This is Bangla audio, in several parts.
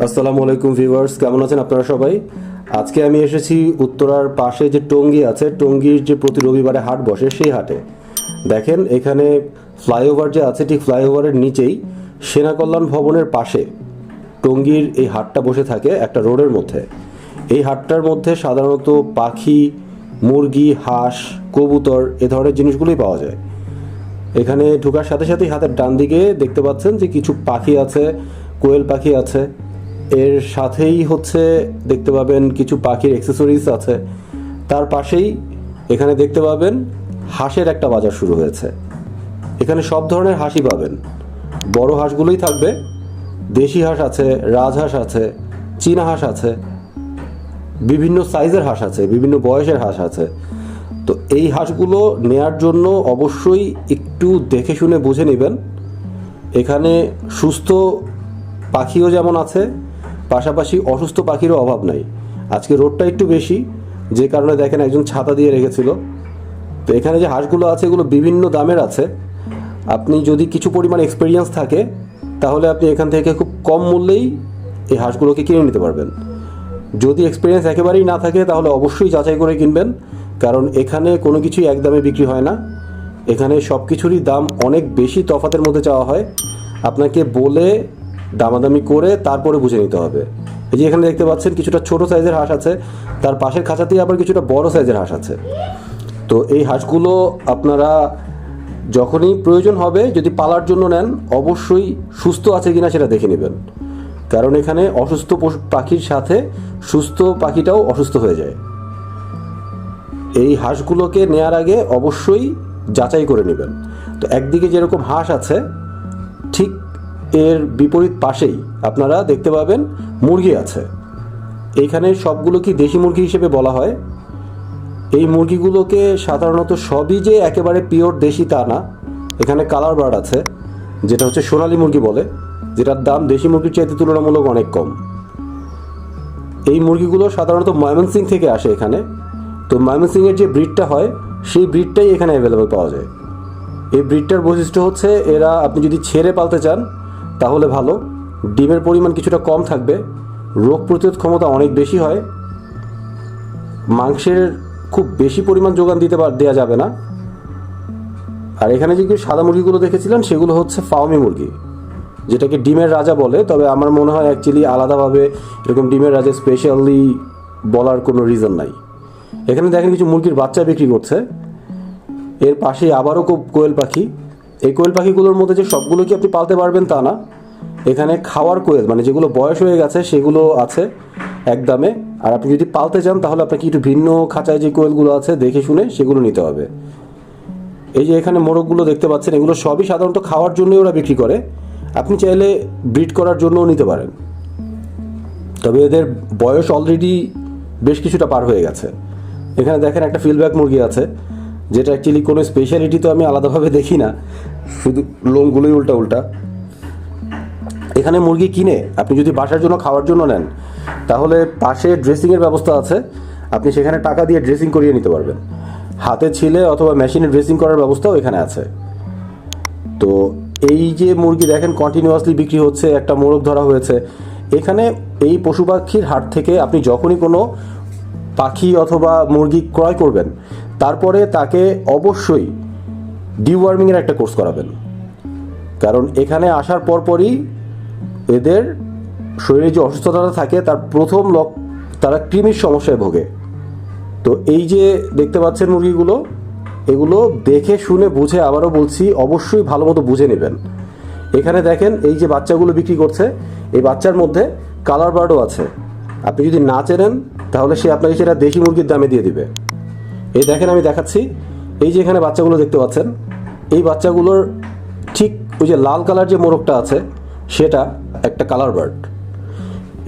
আসসালামু আলাইকুম ভিউয়ার্স, কেমন আছেন আপনারা সবাই? আজকে আমি এসেছি উত্তরার পাশে যে টঙ্গী আছে, টঙ্গীর যে প্রতি রবিবারে হাট বসে সেই হাটে। দেখেন, এখানে ফ্লাইওভার যে আছে, ঠিক ফ্লাইওভারের নিচেই সেনা কল্যাণ ভবনের পাশে টঙ্গীর এই হাটটা বসে থাকে একটা রোডের মধ্যে। এই হাটটার মধ্যে সাধারণত পাখি, মুরগি, হাঁস, কবুতর এ ধরনের জিনিসগুলোই পাওয়া যায়। এখানে ঢোকার সাথে সাথেই হাতের ডান দিকে দেখতে পাচ্ছেন যে কিছু পাখি আছে, কোয়েল পাখি আছে। এর সাথেই হচ্ছে দেখতে পাবেন কিছু পাখির অ্যাক্সেসরিজ আছে। তার পাশেই এখানে দেখতে পাবেন হাঁসের একটা বাজার শুরু হয়েছে। এখানে সব ধরনের হাঁসই পাবেন। বড় হাঁসগুলোই থাকবে। দেশি হাঁস আছে, রাজহাঁস আছে, চীনা হাঁস আছে, বিভিন্ন সাইজের হাঁস আছে, বিভিন্ন বয়সের হাঁস আছে। তো এই হাঁসগুলো নেয়ার জন্য অবশ্যই একটু দেখে শুনে বুঝে নেবেন। এখানে সুস্থ পাখিও যেমন আছে পাশাপাশি অসুস্থ পাখিরও অভাব নাই। আজকে রোডটা একটু বেশি, যে কারণে দেখেন একজন ছাতা দিয়ে রেখেছিল। তো এখানে যে হাঁসগুলো আছে, এগুলো বিভিন্ন দামের আছে। আপনি যদি কিছু পরিমাণ এক্সপিরিয়েন্স থাকে, তাহলে আপনি এখান থেকে খুব কম মূল্যেই এই হাঁসগুলোকে কিনে নিতে পারবেন। যদি এক্সপিরিয়েন্স একেবারেই না থাকে, তাহলে অবশ্যই যাচাই করে কিনবেন। কারণ এখানে কোনো কিছুই এক দামে বিক্রি হয় না। এখানে সব কিছুরই দাম অনেক বেশি তফাতের মধ্যে চাওয়া হয়। আপনাকে বলে দামাদামি করে তারপরে বুঝে নিতে হবে। এই যে এখানে দেখতে পাচ্ছেন কিছুটা ছোট সাইজের হাঁস আছে, তার পাশের খাঁচাতেই আবার কিছুটা বড় সাইজের হাঁস আছে। তো এই হাঁসগুলো আপনারা যখনই প্রয়োজন হবে, যদি পালার জন্য নেন, অবশ্যই সুস্থ আছে কিনা সেটা দেখে নেবেন। কারণ এখানে অসুস্থ পাখির সাথে সুস্থ পাখিটাও অসুস্থ হয়ে যায়। এই হাঁসগুলোকে নেয়ার আগে অবশ্যই যাচাই করে নেবেন। তো একদিকে যেরকম হাঁস আছে, ঠিক এর বিপরীত পাশেই আপনারা দেখতে পাবেন মুরগি আছে। এইখানে সবগুলো কি দেশি মুরগি হিসেবে বলা হয়? এই মুরগিগুলোকে সাধারণত সবই যে একেবারে পিওর দেশি তা না, এখানে কালার বার্ড আছে, যেটা হচ্ছে সোনালী মুরগি বলে, যেটার দাম দেশি মুরগির চাইতে তুলনামূলক অনেক কম। এই মুরগিগুলো সাধারণত ময়মনসিং থেকে আসে এখানে। তো ময়মনসিংয়ের যে ব্রিডটা হয়, সেই ব্রিডটাই এখানে অ্যাভেলেবেল পাওয়া যায়। এই ব্রিডটার বৈশিষ্ট্য হচ্ছে এরা, আপনি যদি ছেড়ে পালতে চান তাহলে ভালো। ডিমের পরিমাণ কিছুটা কম থাকবে। রোগ প্রতিরোধ ক্ষমতা অনেক বেশি হয়। মাংসের খুব বেশি পরিমাণ যোগান দিতে দেওয়া যাবে না। আর এখানে যে সাদা মুরগিগুলো দেখেছিলেন, সেগুলো হচ্ছে ফাওমি মুরগি, যেটাকে ডিমের রাজা বলে। তবে আমার মনে হয় অ্যাকচুয়ালি আলাদাভাবে এরকম ডিমের রাজা স্পেশালি বলার কোনো রিজন নাই। এখানে দেখেন কিছু মুরগির বাচ্চা বিক্রি করছে। এর পাশেই আবারও কো- কোয়েল পাখি। এই কোয়েল পাখিগুলোর মধ্যে যে সবগুলো কি আপনি পালতে পারবেন তা না। এখানে খাওয়ার কোয়েল মানে যেগুলো বয়স হয়ে গেছে, সেগুলো আছে একদমে আর আপনি যদি পালতে চান, তাহলে আপনাকে একটু ভিন্ন খাঁচায় যে কোয়েলগুলো আছে, দেখে শুনে সেগুলো নিতে হবে। এই যে এখানে মোরগগুলো দেখতে পাচ্ছেন, এগুলো সবই সাধারণত খাওয়ার জন্যই ওরা বিক্রি করে। আপনি চাইলে ব্রিড করার জন্যও নিতে পারেন। তবে এদের বয়স অলরেডি বেশ কিছুটা পার হয়ে গেছে। এখানে দেখেন একটা ফিলব্যাক মুরগি আছে, যেটা অ্যাকচুয়ালি কোনো স্পেশালিটি তো আমি আলাদাভাবে দেখি না। শুধু লোমগুলোই উল্টা উল্টা। এখানে মুরগি কিনে আপনি যদি বাসার জন্য খাওয়ার জন্য নেন, তাহলে পাশে ড্রেসিংয়ের ব্যবস্থা আছে। আপনি সেখানে টাকা দিয়ে ড্রেসিং করিয়ে নিতে পারবেন। হাতে ছিলে অথবা মেশিনে ড্রেসিং করার ব্যবস্থাও এখানে আছে। তো এই যে মুরগি দেখেন কন্টিনিউয়াসলি বিক্রি হচ্ছে, একটা মোরগ ধরা হয়েছে। এখানে এই পশু পাখির হাট থেকে আপনি যখনই কোনো পাখি অথবা মুরগি ক্রয় করবেন, তারপরে তাকে অবশ্যই ডিওয়ার্মিংয়ের একটা কোর্স করাবেন। কারণ এখানে আসার পরপরই এদের শরীরে যে অসুস্থতাটা থাকে, তার প্রথম লক, তারা কৃমির সমস্যায় ভোগে। তো এই যে দেখতে পাচ্ছেন মুরগিগুলো, এগুলো দেখে, শুনে, বুঝে আবারও বলছি, অবশ্যই ভালো মতো বুঝে নেবেন। এখানে দেখেন, এই যে বাচ্চাগুলো বিক্রি করছে, এই বাচ্চার মধ্যে কালার বার্ডও আছে। আপনি যদি না চেনেন, তাহলে সে আপনাকে সেটা দেশি মুরগির দামে দিয়ে দিবে। এই দেখেন, আমি দেখাচ্ছি। এই যে এখানে বাচ্চাগুলো দেখতে পাচ্ছেন এই বাচ্চাগুলোর ঠিক ওই যে লাল কালার যে মোরগটা আছে, সেটা একটা কালার বার্ড।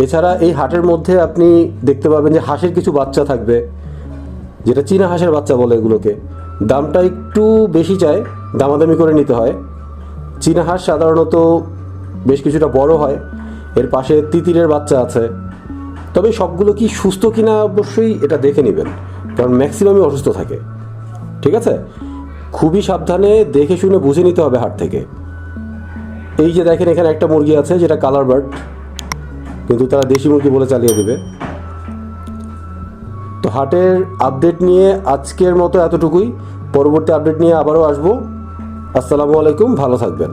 এছাড়া এই হাটের মধ্যে আপনি দেখতে পাবেন যে হাঁসের কিছু বাচ্চা থাকবে, যেটা চীনা হাঁসের বাচ্চা বলে এগুলোকে। দামটা একটু বেশি চায়, দামাদামি করে নিতে হয়। চীনা হাঁস সাধারণত বেশ কিছুটা বড় হয়, এর পাশে তিতিরের বাচ্চা আছে। তবে সবগুলো কি সুস্থ কিনা অবশ্যই এটা দেখে নেবেন, কারণ ম্যাক্সিমামই অসুস্থ থাকে। ঠিক আছে? খুবই সাবধানে দেখে শুনে বুঝে নিতে হবে হাট থেকে। এই যে দেখেন, এখানে একটা মুরগি আছে, যেটা কালার বার্ড কিন্তু তারা দেশি মুরগি বলে চালিয়ে দেবে। তো হাটের আপডেট নিয়ে আজকের মতো এতটুকুই। পরবর্তী আপডেট নিয়ে আবারও আসব। আসসালামু আলাইকুম, ভালো থাকবেন।